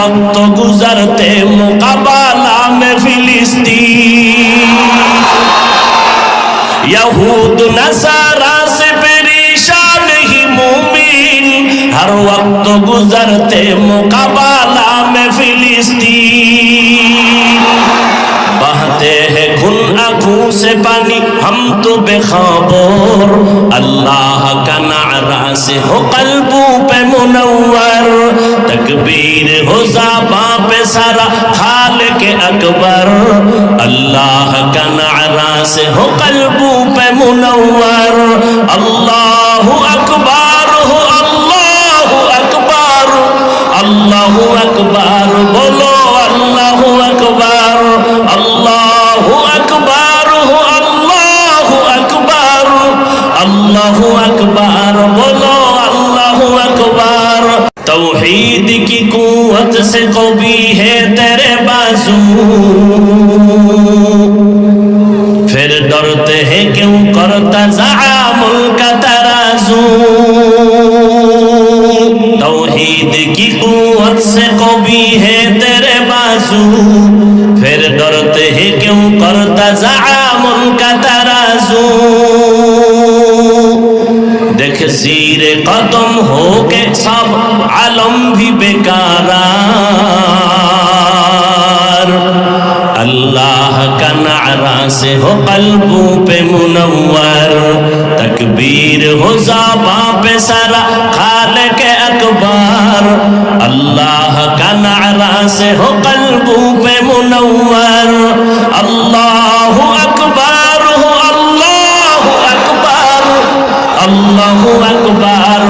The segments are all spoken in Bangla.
वक्त गुजरते मुकाबला में फिलिस्तीन यहूद नसारा से परेशान ही मुमिन हर वक्त गुजरते मुकाबला में फिलिस्तीन سے پانی ہم تو بے خبر اللہ کا نعرہ سے ہو قلبوں پہ منور تکبیر ہو زباں پہ سارا خالق اکبر اللہ کا نعرہ سے ہو قلبوں پہ منور اللہ اکبر ہو اللہ اکبر اللہ اکبر بولو से कभी है तेरे बाजू। फिर डरते हैं क्यों करता जामुल का तराजू। तौहीद की कुवत से कभी है तेरे बाजू। फिर डरते हैं क्यों करता जामुल का तराजू। देख जीर कदम हो के सब आलम भी बेकारार नारा से हो कल्बों पे मुनव्वर तकबीर हो जाबा पे सारा खाल के अकबर अल्लाह का नारा से हो कल्बों पे मुनव्वर अल्लाह अकबर हो अल्लाह अकबर अल्लाह अकबर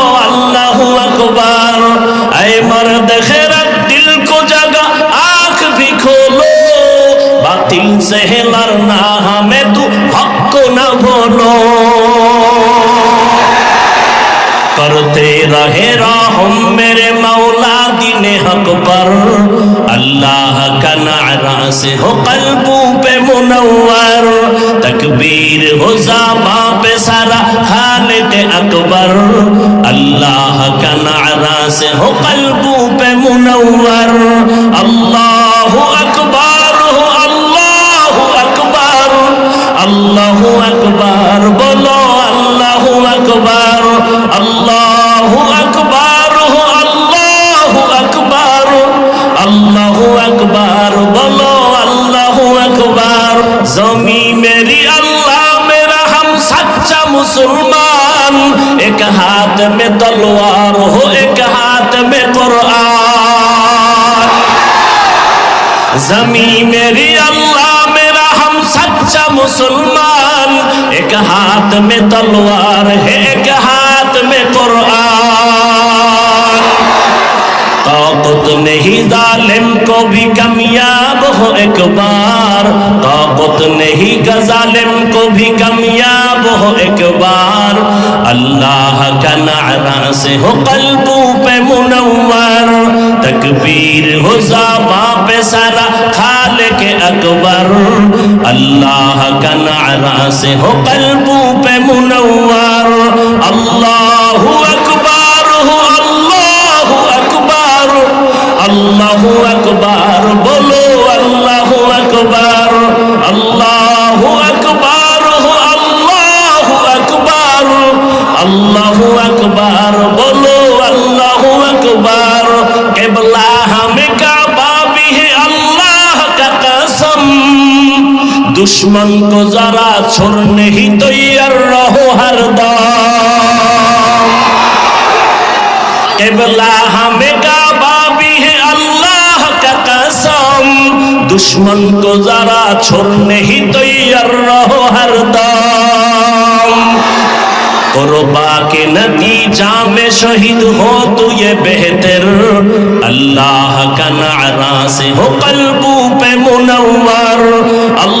लड़ना हमें तू हक को न बोलो। करते रहे राहम मेरे मौला दिन हक पर। अल्लाह का नारा से हो कल्बों पे मुनव्वर तकबीर हो जाबा पे सारा खालिद अकबर। अल्लाह का नारा से हो कल्बों पे मुनव्वर अल्लाह তুমি মেরি আল্লাহ, মেরা হাম সচ্চা মুসলমান। এক হাত মে তলোয়ার হো, এক হাত মে কোরআন। জমি মেরি আল্লাহ, মেরা হাম সচ্চা মুসলমান। এক হাত মে তলোয়ার হে, এক হাত মে কোরআন। طاقت نہیں ظالم کو بھی کمیاب ہو ایک بار আমার طاقت نہیں کا ظالم کو بھی کمیاب ہو ایک بار اللہ کا نعرہ سے ہو قلبوں پہ منور تکبیر ہو زاما پہ سارا خالق اکبر اللہ کا نعرہ سے ہو قلبوں پہ منور اللہ اکبر ہو اللہ اکبر اللہ اکبر بولو আকবার, আল্লাহু আকবার আল্লাহু আকবার আল্লাহু আকবার, বলো আল্লাহু আকবার, কেবলা হামে কাবা ভি আল্লাহ কা কসম। কো যারা হি তৈয়ার রহো হরদম হামে দুশ্মন কো যারা ছোড়নে হি তৈয়ার রহো হরদম قربا کے نتیجہ میں شہید ہو تو یہ بہتر اللہ کا نعرہ سے ہو قلبوں پہ منور اللہ